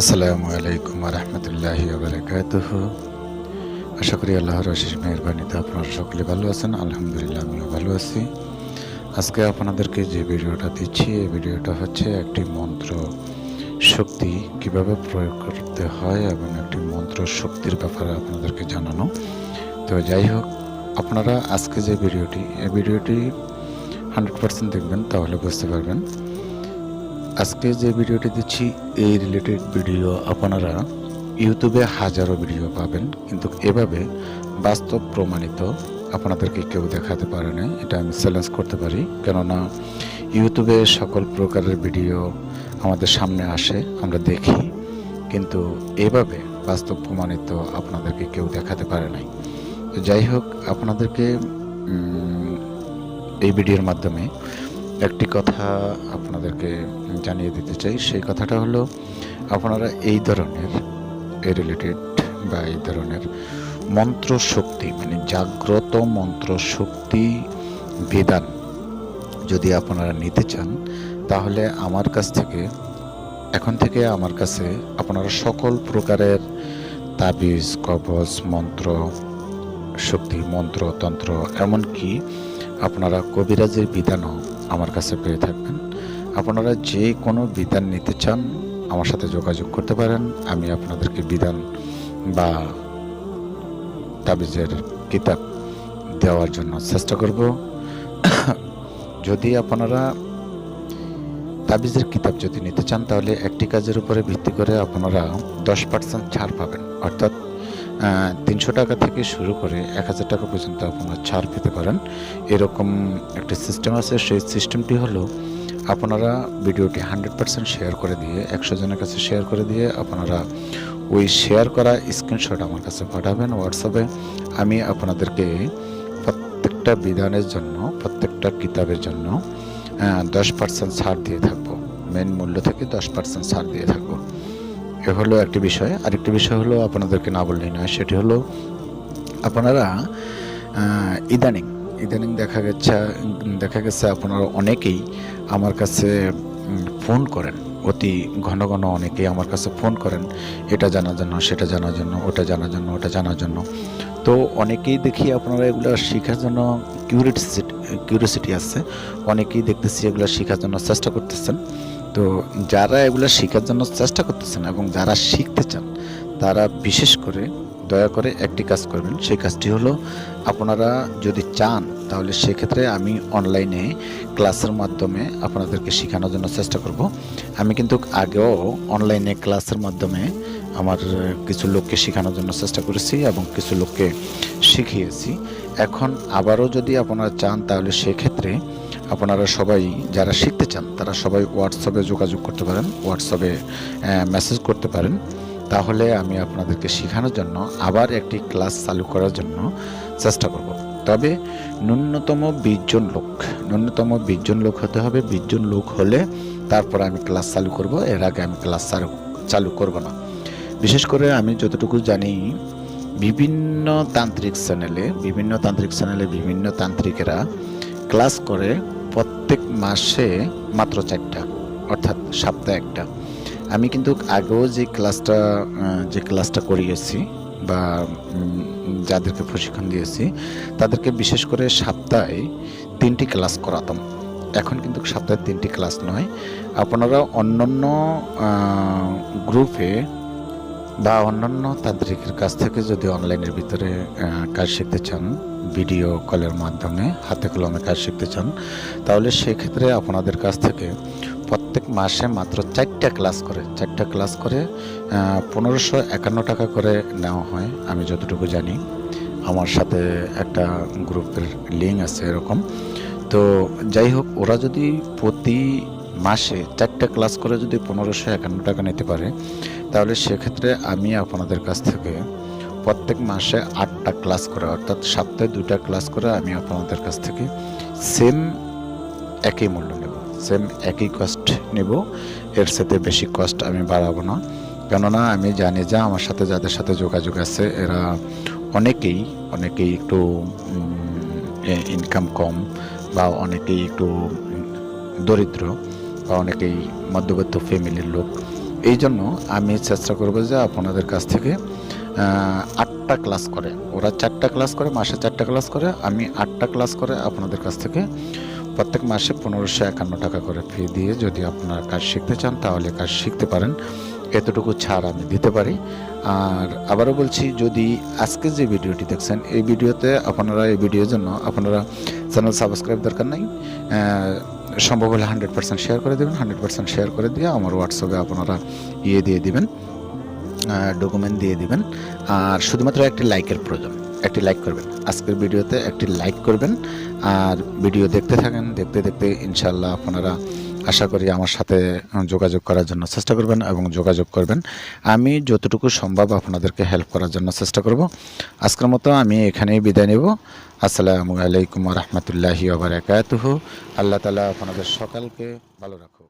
আসসালামু আলাইকুম রহমতুল্লাহ বারকাতুহ আশা করি আল্লাহর অশেষ মেহরবানিতে আপনারা সকলে ভালো আছেন, আলহামদুলিল্লাহ আমিও ভালো আছি। আজকে আপনাদেরকে যে ভিডিওটা দিচ্ছি, এই ভিডিওটা হচ্ছে একটি মন্ত্র শক্তি কীভাবে প্রয়োগ করতে হয় এবং একটি মন্ত্র শক্তির ব্যাপারে আপনাদেরকে জানানো। তো যাই হোক, আপনারা আজকে যে ভিডিওটি, এই ভিডিওটি হান্ড্রেড পার্সেন্ট দেখবেন, তাহলে বুঝতে পারবেন আজকে যে ভিডিওটি দিচ্ছি, এই রিলেটেড ভিডিও আপনারা ইউটিউবে হাজারো ভিডিও পাবেন। কিন্তু এভাবে বাস্তব প্রমাণিত আপনাদেরকে কেউ দেখাতে পারে না। এটা আমি চ্যালেঞ্জ করতে পারি। কেননা ইউটিউবে সকল প্রকারের ভিডিও আমাদের সামনে আসে, আমরা দেখি। কিন্তু এভাবে বাস্তব প্রমাণিত আপনাদেরকে কেউ দেখাতে পারে নাই। যাই হোক, আপনাদেরকে এই ভিডিওর মাধ্যমে একটি কথা আপনাদেরকে জানিয়ে দিতে চাই। সেই কথাটা হলো, আপনারা এই ধরনের এই রিলেটেড বা এই ধরনের মন্ত্র শক্তি মানে জাগ্রত মন্ত্র শক্তি বিধান যদি আপনারা নিতে চান, তাহলে আমার কাছ থেকে, এখন থেকে আমার কাছে আপনারা সকল প্রকারের তাবিজ, কবচ, মন্ত্র, শক্তি, মন্ত্র, তন্ত্র, এমনকি আপনারা কবিরাজের বিধানও আমার কাছে পেয়ে থাকবেন। আপনারা যে কোনো বিধান নিতে চান, আমার সাথে যোগাযোগ করতে পারেন। আমি আপনাদেরকে বিধান বা তাবিজের কিতাব দেওয়ার জন্য চেষ্টা করব। যদি আপনারা তাবিজের কিতাব যদি নিতে চান, তাহলে একটি কাজের উপরে ভিত্তি করে আপনারা দশ পার্সেন্ট ছাড় পাবেন। অর্থাৎ তিনশো টাকা থেকে শুরু করে এক হাজার টাকা পর্যন্ত আপনারা ছাড় পেতে পারেন। এরকম একটা সিস্টেম আছে, সেই সিস্টেমটি হলো আপনারা ভিডিওটি হান্ড্রেড পার্সেন্ট শেয়ার করে দিয়ে, একশো জনের কাছে শেয়ার করে দিয়ে আপনারা ওই শেয়ার করা স্ক্রিনশট আমার কাছে পাঠাবেন হোয়াটসঅ্যাপে আমি আপনাদেরকে প্রত্যেকটা বিধানের জন্য, প্রত্যেকটা কিতাবের জন্য দশ পার্সেন্ট ছাড় দিয়ে থাকব। মেন মূল্য থেকে দশ পার্সেন্ট ছাড় দিয়ে থাকব। এ হলো একটি বিষয়। আরেকটি বিষয় হলো আপনাদেরকে না বললেই নয়, সেটি হলো আপনারা ইদানিং ইদানিং দেখা গেছে দেখা গেছে আপনারা অনেকেই আমার কাছে ফোন করেন। অতি ঘন ঘন অনেকেই আমার কাছে ফোন করেন, এটা জানার জন্য, সেটা জানার জন্য, ওটা জানার জন্য, ওটা জানার জন্য। তো অনেকেই দেখি আপনারা এগুলো শেখার জন্য কিউরিটিসিটি কিউরিসিটি আছে। অনেকেই দেখতেছি এগুলো শেখার জন্য চেষ্টা করতেছেন। তো যারা এগুলো শেখার জন্য চেষ্টা করতেছেন এবং যারা শিখতে চান, তারা বিশেষ করে দয়া করে একটি কাজ করবেন। সেই কাজটি হলো আপনারা যদি চান, তাহলে সেক্ষেত্রে আমি অনলাইনে ক্লাসের মাধ্যমে আপনাদেরকে শেখানোর জন্য চেষ্টা করব। আমি কিন্তু আগেও অনলাইনে ক্লাসের মাধ্যমে আমার কিছু লোককে শেখানোর জন্য চেষ্টা করেছি এবং কিছু লোককে শিখিয়েছি। এখন আবারও যদি আপনারা চান, তাহলে সেক্ষেত্রে আপনারা সবাই যারা শিখতে চান, তারা সবাই হোয়াটসঅ্যাপে যোগাযোগ করতে পারেন হোয়াটসঅ্যাপে মেসেজ করতে পারেন। তাহলে আমি আপনাদেরকে শেখানোর জন্য আবার একটি ক্লাস চালু করার জন্য চেষ্টা করব। তবে ন্যূনতম বিশজন লোক, ন্যূনতম বিশজন লোক হতে হবে। বিশজন লোক হলে তারপর আমি ক্লাস চালু করব। এর আগে আমি ক্লাস চালু চালু করব না। বিশেষ করে আমি যতটুকু জানি, বিভিন্ন তান্ত্রিক চ্যানেলে বিভিন্ন তান্ত্রিক চ্যানেলে বিভিন্ন তান্ত্রিকেরা ক্লাস করে প্রত্যেক মাসে মাত্র চারটা, অর্থাৎ সপ্তাহে একটা। আমি কিন্তু আগেও যে ক্লাসটা যে ক্লাসটা করিয়েছি বা যাদেরকে প্রশিক্ষণ দিয়েছি, তাদেরকে বিশেষ করে সপ্তাহে তিনটি ক্লাস করাতাম। এখন কিন্তু সপ্তাহে তিনটি ক্লাস নয়। আপনারা অন্যান্য গ্রুপে বা অন্যান্য তান্ত্রিকের কাছ থেকে যদি অনলাইনের ভিতরে কাজ শিখতে চান ভিডিও কলের মাধ্যমে হাতে কলমে কাজ শিখতে চান, তাহলে সেক্ষেত্রে আপনাদের কাছ থেকে প্রত্যেক মাসে মাত্র চারটা ক্লাস করে, চারটা ক্লাস করে পনেরোশো একান্ন টাকা করে নেওয়া হয়, আমি যতটুকু জানি। আমার সাথে একটা গ্রুপের লিঙ্ক আছে এরকম। তো যাই হোক, ওরা যদি প্রতি মাসে চারটা ক্লাস করে যদি পনেরোশো একান্ন টাকা নিতে পারে, তাহলে সেক্ষেত্রে আমি আপনাদের কাছ থেকে প্রত্যেক মাসে আটটা ক্লাস করে, অর্থাৎ সপ্তাহে দুটা ক্লাস করে আমি আপনাদের কাছ থেকে সেম একই মূল্য নেব, সেম একই কস্ট নেব। এর সাথে বেশি কস্ট আমি বাড়াবো না। কেননা আমি জানি যে আমার সাথে যাদের সাথে যোগাযোগ আছে, এরা অনেকেই অনেকেই একটু ইনকাম কম বা অনেকেই একটু দরিদ্র বা অনেকেই মধ্যবিত্ত ফ্যামিলির লোক। এই জন্য আমি চেষ্টা করব যে আপনাদের কাছ থেকে আটটা ক্লাস করে। ওরা চারটা ক্লাস করে, মাসে চারটা ক্লাস করে, আমি আটটা ক্লাস করে আপনাদের কাছ থেকে প্রত্যেক মাসে পনেরোশো একান্ন টাকা করে ফি দিয়ে যদি আপনারা কাজ শিখতে চান, তাহলে কাজ শিখতে পারেন। এতটুকু ছাড় আমি দিতে পারি। আর আবারও বলছি, যদি আজকে যে ভিডিওটি দেখছেন, এই ভিডিওতে আপনারা, এই ভিডিওর জন্য আপনারা চ্যানেল সাবস্ক্রাইব দরকার নাই। সম্ভব হলে হান্ড্রেড পার্সেন্ট শেয়ার করে দেবেন। হান্ড্রেড পার্সেন্ট শেয়ার করে দিয়ে আমার হোয়াটসঅ্যাপে আপনারা ইয়ে দিয়ে দিবেন। ডকুমেন্ট দিয়ে দিবেন। আর শুধুমাত্র একটি লাইকের প্রয়োজন। একটি লাইক করবেন। আজকের ভিডিওতে একটি লাইক করবেন। আর ভিডিও দেখতে থাকেন। দেখতে দেখতে ইনশাল্লাহ আপনারা আশা করি আমার সাথে যোগাযোগ করার জন্য চেষ্টা করবেন এবং যোগাযোগ করবেন। আমি যতটুকু সম্ভব আপনাদেরকে হেল্প করার জন্য চেষ্টা করব। আজকের মতো আমি এখানেই বিদায় নেব। আসসালামু আলাইকুম রহমতুল্লাহি আবরাকাতুহু আল্লাহ তালা আপনাদের সকালকে ভালো রাখুন